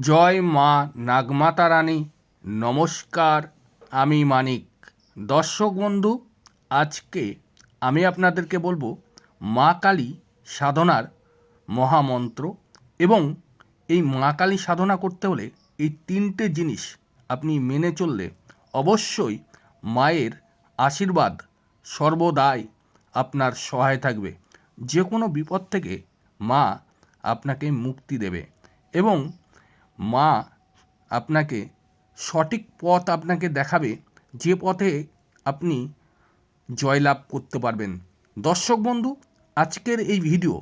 জয় মা নাগমাতা রানী, নমস্কার, আমি মানিক। দর্শক বন্ধু, আজকে আমি আপনাদেরকে বলব মা কালী সাধনার মহামন্ত্র এবং এই মা কালী সাধনা করতে হলে এই তিনটে জিনিস আপনি মেনে চললে অবশ্যই মায়ের আশীর্বাদ সর্বদাই আপনার সহায় থাকবে। যে কোনো বিপদ থেকে মা আপনাকে মুক্তি দেবে এবং মা আপনাকে সঠিক পথ আপনাকে দেখাবে, যে পথে আপনি জয়লাভ করতে পারবেন। দর্শক বন্ধু, আজকের এই ভিডিও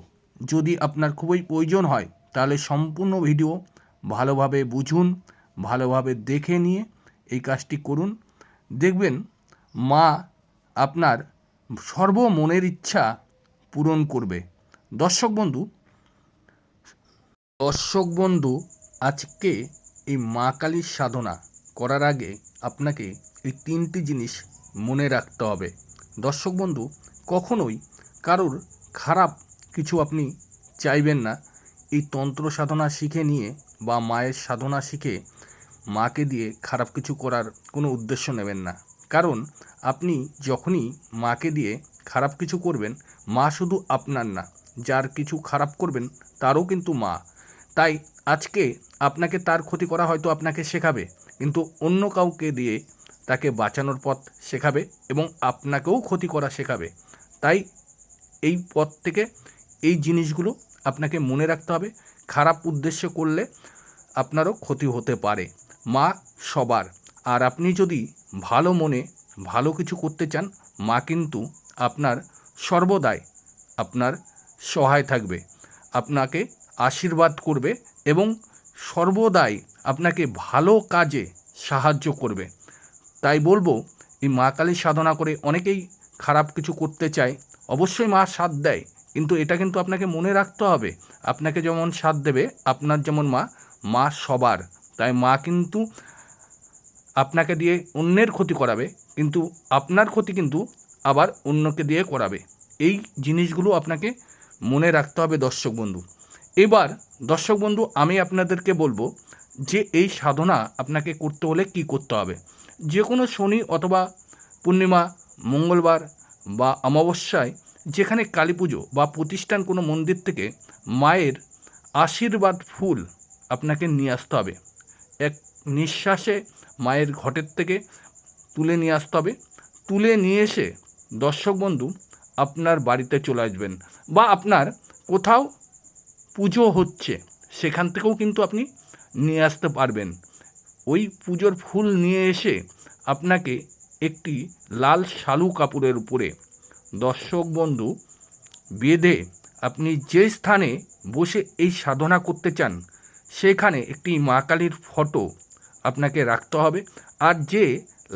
যদি আপনার খুবই প্রয়োজন হয়, তাহলে সম্পূর্ণ ভিডিও ভালোভাবে বুঝুন, ভালোভাবে দেখে নিয়ে এই কাজটি করুন। দেখবেন মা আপনার সর্ব মনের ইচ্ছা পূরণ করবে। দর্শক বন্ধু দর্শক বন্ধু আজকে এই মা কালীর সাধনা করার আগে আপনাকে এই তিনটি জিনিস মনে রাখতে হবে। দর্শক বন্ধু, কখনোই কারোর খারাপ কিছু আপনি চাইবেন না। এই তন্ত্র সাধনা শিখে নিয়ে বা মায়ের সাধনা শিখে মাকে দিয়ে খারাপ কিছু করার কোনো উদ্দেশ্য নেবেন না। কারণ আপনি যখনই মাকে দিয়ে খারাপ কিছু করবেন, মা শুধু আপনার না, যার কিছু খারাপ করবেন, তারও কিন্তু মা। তাই আজকে আপনাকে তার ক্ষতি করা হয়তো আপনাকে শেখাবে, কিন্তু অন্য কাউকে দিয়ে তাকে বাঁচানোর পথ শেখাবে এবং আপনাকেও ক্ষতি করা শেখাবে। তাই এই পথ থেকে এই জিনিসগুলো আপনাকে মনে রাখতে হবে। খারাপ উদ্দেশ্য করলে আপনারও ক্ষতি হতে পারে। মা সবার। আর আপনি যদি ভালো মনে ভালো কিছু করতে চান, মা কিন্তু আপনার সর্বদাই আপনার সহায় থাকবে। আপনাকে আশীর্বাদ করবে এবং সর্বদাই আপনাকে ভালো কাজে সাহায্য করবে। তাই বলব, এই মা কালীর সাধনা করে অনেকেই খারাপ কিছু করতে চায়। অবশ্যই মা সাথ দেয়, কিন্তু এটা কিন্তু আপনাকে মনে রাখতে হবে। আপনাকে যেমন সাথ দেবে, আপনার যেমন মা মা সবার। তাই মা কিন্তু আপনাকে দিয়ে অন্যের ক্ষতি করাবে, কিন্তু আপনার ক্ষতি কিন্তু আবার অন্যকে দিয়ে করাবে। এই জিনিসগুলো আপনাকে মনে রাখতে হবে দর্শক বন্ধু। এবার, দর্শক বন্ধু, আমি আপনাদেরকে বলব যে এই সাধনা আপনাকে করতে হলে কি করতে হবে। যে কোনো শনি অথবা পূর্ণিমা, মঙ্গলবার বা অমাবস্যায় যেখানে কালী পুজো বা প্রতিষ্ঠান কোনো মন্দির থেকে মায়ের আশীর্বাদ ফুল আপনাকে নিয়ে আসতে হবে। এক নিঃশ্বাসে মায়ের ঘটের থেকে তুলে নিয়ে আসতে হবে। তুলে নিয়ে এসে, দর্শক বন্ধু, আপনার বাড়িতে চলে আসবেন বা আপনার কোথাও পুজো হচ্ছে, সেখান থেকেও কিন্তু আপনি নিয়ে আসতে পারবেন। ওই পুজোর ফুল নিয়ে এসে আপনাকে একটি লাল শালু কাপড়ের উপরে দর্শক বন্ধু বেঁধে আপনি যে স্থানে বসে এই সাধনা করতে চান, সেখানে একটি মা কালীর ফটো আপনাকে রাখতে হবে। আর যে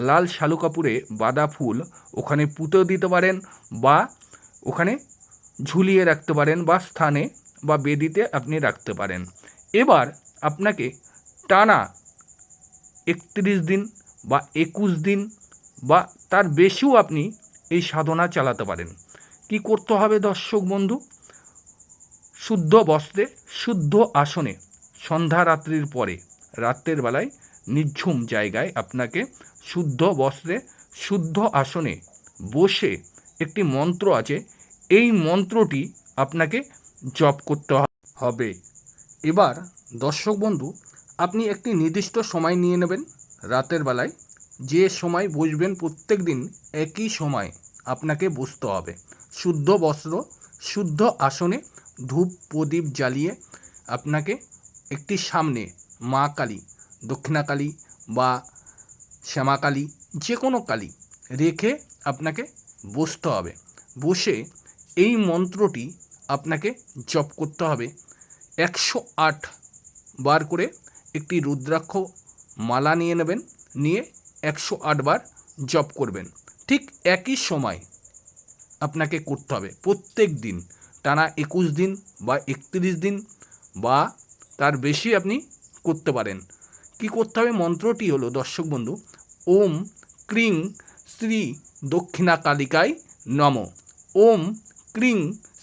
লাল শালু কাপড়ে বাঁধা ফুল ওখানে পুঁতেও দিতে পারেন বা ওখানে ঝুলিয়ে রাখতে পারেন বা স্থানে বা বেদিতে আপনি রাখতে পারেন। এবার আপনাকে টানা একত্রিশ দিন বা একুশ দিন বা তার বেশিও আপনি এই সাধনা চালাতে পারেন। কি করতে হবে দর্শক বন্ধু? শুদ্ধ বস্ত্রে, শুদ্ধ আসনে সন্ধ্যা রাত্রির পরে রাত্রের বেলায় নিঝুম জায়গায় আপনাকে শুদ্ধ বস্ত্রে, শুদ্ধ আসনে বসে একটি মন্ত্র আছে। এই মন্ত্রটি আপনাকে জপ করতে হবে। এবার, দর্শক বন্ধু, আপনি একটি নির্দিষ্ট সময় নিয়ে নেবেন রাতের বেলায়। যে সময় বসবেন প্রত্যেক দিন একই সময় আপনাকে বসতে হবে। শুদ্ধ বস্ত্র, শুদ্ধ আসনে ধূপ প্রদীপ জ্বালিয়ে আপনাকে একটি সামনে মা কালী, দক্ষিণা কালী বা শ্যামা কালী যে কোনো কালী রেখে আপনাকে বসতে হবে। বসে এই মন্ত্রটি আপনাকে জপ করতে হবে। একশো আট বার করে একটি রুদ্রাক্ষ মালা নিয়ে নেবেন, নিয়ে একশো আটবার জপ করবেন। ঠিক একই সময় আপনাকে করতে হবে। প্রত্যেক দিন, টানা একুশ দিন বা একত্রিশ দিন বা তার বেশি আপনি করতে পারেন। কি করতে হবে? মন্ত্রটি হলো, দর্শক বন্ধু, ওম ক্রিং শ্রী দক্ষিণা কালিকায় নম। ওম ক্রিং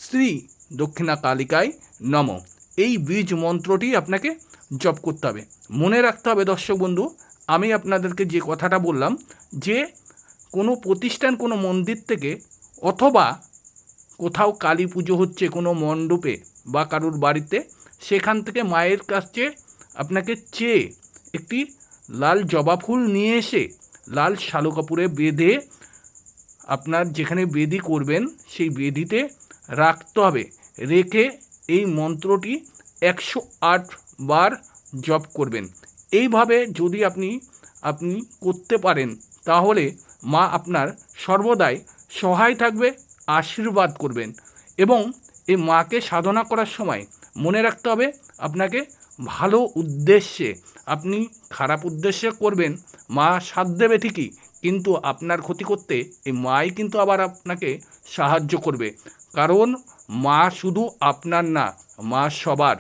শ্রী দক্ষিণা কালিকায় নম। এই বীজ মন্ত্রটি আপনাকে জপ করতে হবে। মনে রাখতে হবে দর্শক বন্ধু, আমি আপনাদেরকে যে কথাটা বললাম, যে কোনো প্রতিষ্ঠান, কোনো মন্দির থেকে অথবা কোথাও কালী পুজো হচ্ছে কোনো মণ্ডপে বা কারুর বাড়িতে, সেখান থেকে মায়ের কাছে আপনাকে চেয়ে একটি লাল জবা ফুল নিয়ে এসে, লাল শালু কাপড়ে বেঁধে আপনার যেখানে বেদি করবেন, সেই বেদিতে রাখতে হবে। রেখে এই মন্ত্রটি একশো আট বার জপ করবেন। এইভাবে যদি আপনি আপনি করতে পারেন, তাহলে মা আপনার সর্বদাই সহায় থাকবে, আশীর্বাদ করবেন এবং এই মাকে সাধনা করার সময় মনে রাখতে হবে, আপনাকে ভালো উদ্দেশ্যে, আপনি খারাপ উদ্দেশ্যে করবেন, মা সাথ দেবে ঠিকই, কিন্তু আপনার ক্ষতি করতে এই মাই কিন্তু আবার আপনাকে সাহায্য করবে। কারণ মা শুধু আপনার না, মা সবার।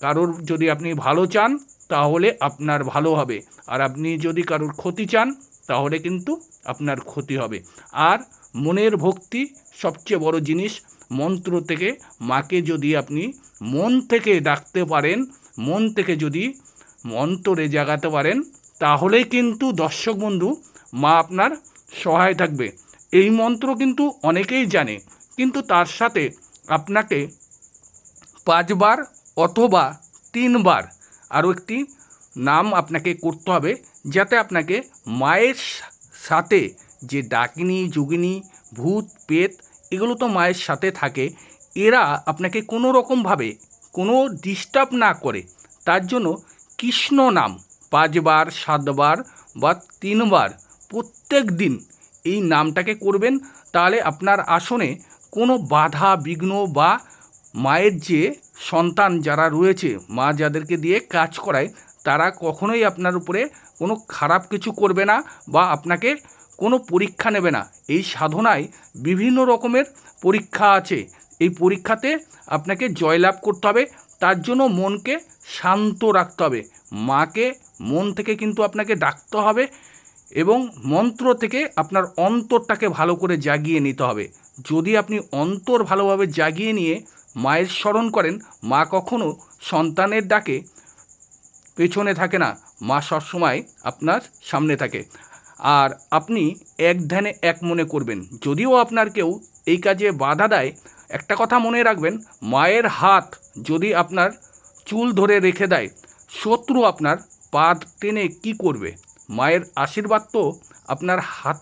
কারোর যদি আপনি ভালো চান, তাহলে আপনার ভালো হবে। আর আপনি যদি কারোর ক্ষতি চান, তাহলে কিন্তু আপনার ক্ষতি হবে। আর মনের ভক্তি সবচেয়ে বড় জিনিস, মন্ত্র থেকে মাকে যদি আপনি মন থেকে ডাকতে পারেন, মন থেকে যদি মন্ত্রে জাগাতে পারেন তাহলে কিন্তু দর্শক বন্ধু, মা আপনার সহায় থাকবে। এই মন্ত্র কিন্তু অনেকেই জানে। কিন্তু তার সাথে আপনাকে পাঁচবার অথবা তিনবার আরও একটি নাম আপনাকে করতে হবে যাতে আপনাকে মায়ের সাথে যে ডাকিনী, যোগিনী, ভূত পেত এগুলো তো মায়ের সাথে থাকে, এরা আপনাকে কোনো রকমভাবে কোনো ডিস্টার্ব না করে। তার জন্য কৃষ্ণ নাম পাঁচবার, সাতবার বা তিনবার প্রত্যেক দিন এই নামটাকে করবেন, তাহলে আপনার আসনে কোনো বাধা, বিঘ্ন বা মায়ের যে সন্তান যারা রয়েছে, মা যাদেরকে দিয়ে কাজ করায়, তারা কখনোই আপনার উপরে কোনো খারাপ কিছু করবে না বা আপনাকে কোনো পরীক্ষা নেবে না। এই সাধনায় বিভিন্ন রকমের পরীক্ষা আছে। এই পরীক্ষাতে আপনাকে জয়লাভ করতে হবে। তার জন্য মনকে শান্ত রাখতে হবে। মাকে মন থেকে কিন্তু আপনাকে ডাকতে হবে এবং মন্ত্র থেকে আপনার অন্তরটাকে ভালো করে জাগিয়ে নিতে হবে। যদি আপনি অন্তর ভালোভাবে জাগিয়ে নিয়ে মায়ের স্মরণ করেন, মা কখনো সন্তানের ডাকে পেছনে থাকে না। মা সবসময় আপনার সামনে থাকে। আর আপনি এক ধ্যানে এক মনে করবেন। যদিও আপনার কেউ এই কাজে বাধা দেয়, একটা কথা মনে রাখবেন, মায়ের হাত যদি আপনার চুল ধরে রেখে দেয়, শত্রু আপনার পা টেনে কি করবে? মায়ের আশীর্বাদ তো আপনার হাত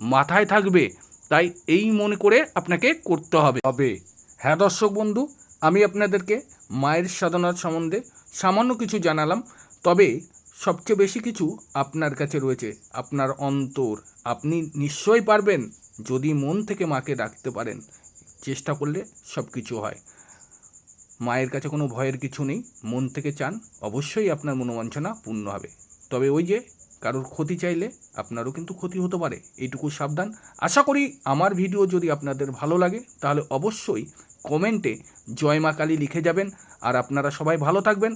মাথায় থাকবে। তাই এই মনে করে আপনাকে করতে হবে। হবে হ্যাঁ দর্শক বন্ধু, আমি আপনাদেরকে মায়ের সাধনার সম্বন্ধে সামান্য কিছু জানালাম, তবে সবচেয়ে বেশি কিছু আপনার কাছে রয়েছে, আপনার অন্তর। আপনি নিশ্চয়ই পারবেন, যদি মন থেকে মাকে ডাকতে পারেন, চেষ্টা করলে সব কিছু হয়। মায়ের কাছে কোনো ভয়ের কিছু নেই, মন থেকে চান, অবশ্যই আপনার মনোবাঞ্ছনা পূর্ণ হবে। তবে ওই যে কারোর ক্ষতি চাইলে আপনারও কিন্তু ক্ষতি হতে পারে। এইটুকু সাবধান। আশা করি আমার ভিডিও যদি আপনাদের ভালো লাগে, তাহলে অবশ্যই কমেন্টে জয় মা কালী লিখে যাবেন। আর আপনারা সবাই ভালো থাকবেন।